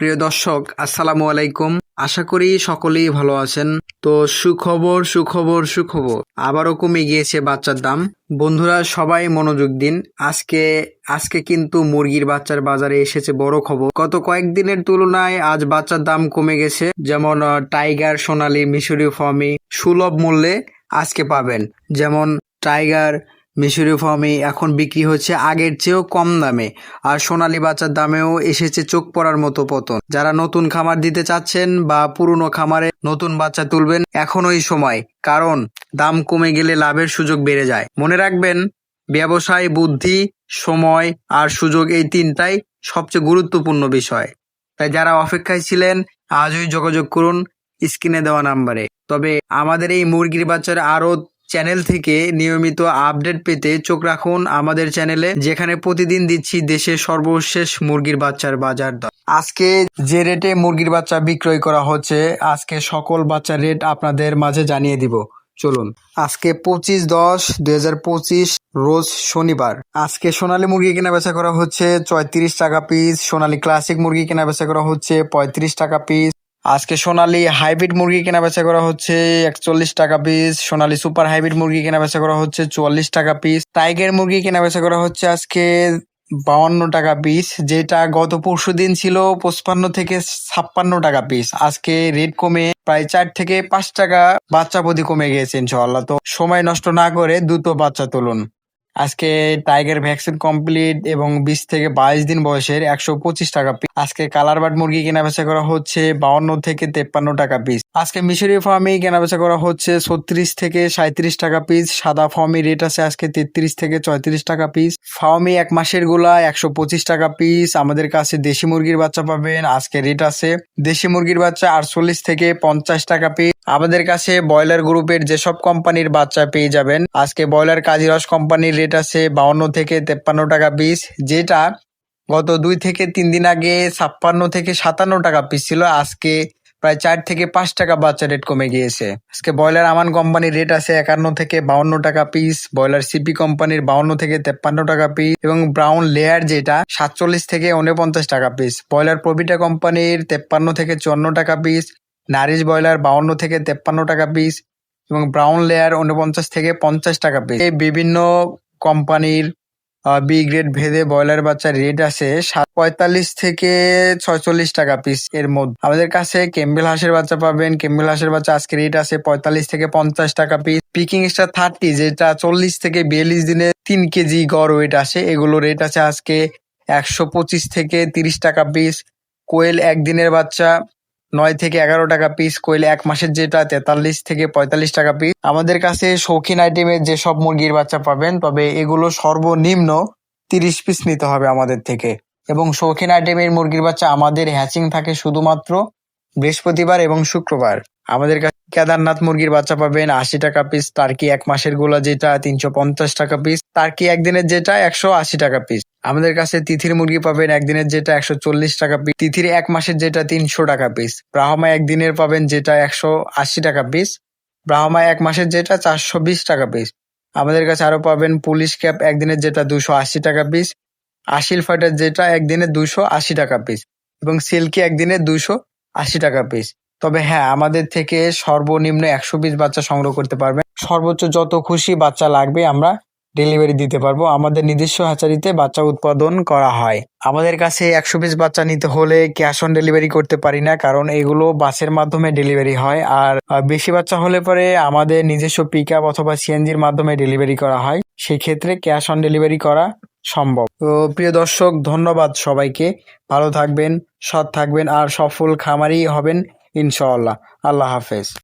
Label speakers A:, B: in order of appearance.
A: প্রিয় দর্শক, আসসালামু আলাইকুম। আশা করি সকলেই ভালো আছেন। তো সুখবর সুখবর সুখবর। আবারও কমে গিয়েছে বাচ্চার দাম। বন্ধুরা, সবাই মনোযোগ দিন। আজকে আজকে কিন্তু মুরগির বাচ্চার বাজারে এসেছে বড় খবর। গত কয়েকদিনের তুলনায় আজ বাচ্চার দাম কমে গেছে। যেমন টাইগার, সোনালি মিশরি ফর্মি সুলভ মূল্যে আজকে পাবেন। যেমন, টাইগার মিশরি ফর্মি এখন বিক্রি হচ্ছে আগের চেয়েও কম দামে। আর সোনালী বাচ্চার দামেও এসেছে চোখ পড়ার মতো পতন। যারা নতুন খামার দিতে চাচ্ছেন বা পুরনো খামারে নতুন বাচ্চা তুলবেন, এখনই সময়। কারণ, দাম কমে গেলে লাভের সুযোগ বেড়ে যায়। মনে রাখবেন, ব্যবসায় বুদ্ধি, সময় আর সুযোগ এই তিনটাই সবচেয়ে গুরুত্বপূর্ণ বিষয়। তাই যারা অপেক্ষায় ছিলেন, আজই যোগাযোগ করুন স্ক্রিনে দেওয়া নাম্বারে। তবে আমাদের এই মুরগির বাচ্চার আরও চ্যানেল থেকে নিয়মিত আপডেট পেতে চোখ রাখুন আমাদের চ্যানেলে, যেখানে প্রতিদিন দিচ্ছি দেশের সর্বশেষ মুরগির বাচ্চার বাজার দর। আজকে যে রেটে মুরগির বাচ্চা বিক্রয় করা হচ্ছে, আজকে সকল বাচ্চার রেট আপনাদের মাঝে জানিয়ে দিব। চলুন। আজকে পঁচিশ দশ দুই রোজ শনিবার। আজকে সোনালী মুরগি কেনা বেচা করা হচ্ছে চৌত্রিশ টাকা পিস, সোনালী ক্লাসিক মুরগি কেনা বেচা করা হচ্ছে পঁয়ত্রিশ টাকা পিস। আজকে সোনালী হাইব্রিড মুরগি কেনা বেচা করা হচ্ছে একচল্লিশ টাকা পিস। সোনালী সুপার হাইব্রিড মুরগি কেনা বেচা করা হচ্ছে চুয়াল্লিশ টাকা পিস। টাইগার মুরগি কেনা বেচা করা হচ্ছে আজকে বাউান্ন টাকা পিস, যেটা গত পরশু দিন ছিল পঁচপান্ন থেকে ছাপ্পান্ন টাকা পিস। আজকে রেট কমে প্রায় চার থেকে পাঁচ টাকা, বাচ্চা প্রতি কমে গিয়েছে ইনশাআল্লাহ। তো সময় নষ্ট না করে দ্রুত বাচ্চা তুলুন। আজকে টাইগার ভ্যাকসিন কমপ্লিট এবং বিশ থেকে বাইশ দিন বয়সের একশো পঁচিশ টাকা পিস আজকে কালার বার্ড মুরগি কেনা বেচা করা হচ্ছে বাউন্ন থেকে তেপ্পান্ন টাকা পিস আজকে মিশরি ফার্মি কেনা বেচা করা হচ্ছে ছত্রিশ থেকে সাঁত্রিশ টাকা পিস সাদা ফার্মি রেট আছে আজকে তেত্রিশ থেকে চৌত্রিশ টাকা পিস ফার্মি এক মাসেরগুলা একশো পঁচিশ টাকা পিস আমাদের কাছে দেশি মুরগির বাচ্চা পাবেন, আজকে রেট আছে দেশি মুরগির বাচ্চা আটচল্লিশ থেকে পঞ্চাশ টাকা পিস আমাদের কাছে ব্রয়লার গ্রুপের যেসব কোম্পানির বাচ্চা পেয়ে যাবেন, আজকে ব্রয়লার কাজিরস কোম্পানির রেট আছে বাউন্ন থেকে তেপ্পান্ন টাকা পিস যেটা গত দুই থেকে তিন দিন আগে ছাপ্পান্ন থেকে সাতান্ন টাকা পিস ছিল, আজকে প্রায় চার থেকে পাঁচ টাকা বাচ্চা রেট কমে গিয়েছে। আজকে ব্রয়লার আমান কোম্পানির রেট আছে একান্ন থেকে বাউন্ন টাকা পিস ব্রয়লার সিপি কোম্পানির বাউন্ন থেকে তেপ্পান্ন টাকা পিস এবং ব্রাউন লেয়ার যেটা সাতচল্লিশ থেকে উনপঞ্চাশ টাকা পিস ব্রয়লার প্রবিটা কোম্পানির তেপ্পান্ন থেকে চুয়ান্ন টাকা পিস নারিশ ব্রয়লার বাউন্ন থেকে তেপ্পান্ন টাকা পিস এবং ব্রাউন লেয়ার উনপঞ্চাশ থেকে পঞ্চাশ টাকা পিস এই বিভিন্ন কোম্পানির বি গ্রেড ভেদে ব্রয়লার বাচ্চার রেট আছে পঁয়তাল্লিশ থেকে ছয়চল্লিশ টাকা পিস এর মধ্যে। আমাদের কাছে কেম্বেল হাঁসের বাচ্চা পাবেন। কেম্বেল হাঁসের বাচ্চা আজকে রেট আছে পঁয়তাল্লিশ থেকে পঞ্চাশ টাকা পিস পিকিং স্টার থার্টি যেটা চল্লিশ থেকে বিয়াল্লিশ দিনে তিন কেজি গড় ওয়েট আসে, এগুলো রেট আছে আজকে একশো পঁচিশ থেকে তিরিশ টাকা পিস কোয়েল একদিনের বাচ্চা নয় থেকে এগারো টাকা পিস কইলে এক মাসের যেটা তেতাল্লিশ থেকে পঁয়তাল্লিশ টাকা পিস আমাদের কাছে শৌখিন আইটেমের যেসব মুরগির বাচ্চা পাবেন, তবে এগুলো সর্বনিম্ন তিরিশ পিস নিতে হবে আমাদের থেকে। এবং শৌখিন আইটেমের মুরগির বাচ্চা আমাদের হ্যাচিং থাকে শুধুমাত্র বৃহস্পতিবার এবং শুক্রবার। আমাদের কাছে কেদারনাথ মুরগির বাচ্চা পাবেন আশি টাকা পিস টার্কি এক মাসেরগুলা যেটা তিনশো পঞ্চাশ টাকা পিস টার্কি একদিনের যেটা একশো আশি টাকা পিস আমাদের কাছে তিথির মুরগি পাবেন একদিনের যেটা একশো চল্লিশ টাকা পিস তিথির এক মাসের যেটা তিনশো টাকা পিস ব্রাহ্মা একদিনের পাবেন যেটা একশো আশি টাকা পিস ব্রাহ্মা এক মাসের যেটা চারশো বিশ টাকা পিস আমাদের কাছে আরও পাবেন পুলিশ ক্যাপ একদিনের যেটা দুশো আশি টাকা পিস আশিল ফাইটার যেটা একদিনে দুশো আশি টাকা পিস এবং সিল্কি একদিনে দুশো আশি টাকা পিস তবে হ্যাঁ আমাদের থেকে সর্বনিম্ন একশো পিস বাচ্চা সংগ্রহ করতে পারবেন। সর্বোচ্চ যত খুশি বাচ্চা লাগবে আমরা ডেলিভারি দিতে পারব। আমাদের নিজস্ব হ্যাচারিতে বাচ্চা উৎপাদন করা হয়। আমাদের কাছে একশো পিস বাচ্চা নিতে হলে ক্যাশ অন ডেলিভারি করতে পারি না, কারণ এগুলো বাসের মাধ্যমে ডেলিভারি হয়। আর বেশি বাচ্চা হলে পরে আমাদের নিজস্ব পিক আপ অথবা সিএনজির মাধ্যমে ডেলিভারি করা হয়। সেই ক্ষেত্রে ক্যাশ অন ডেলিভারি করা সম্ভব। তো, প্রিয় দর্শক, ধন্যবাদ সবাইকে। ভালো থাকবেন, সৎ থাকবেন, আর সফল খামারি হবেন, ইনশাআল্লাহ। আল্লাহ হাফেজ।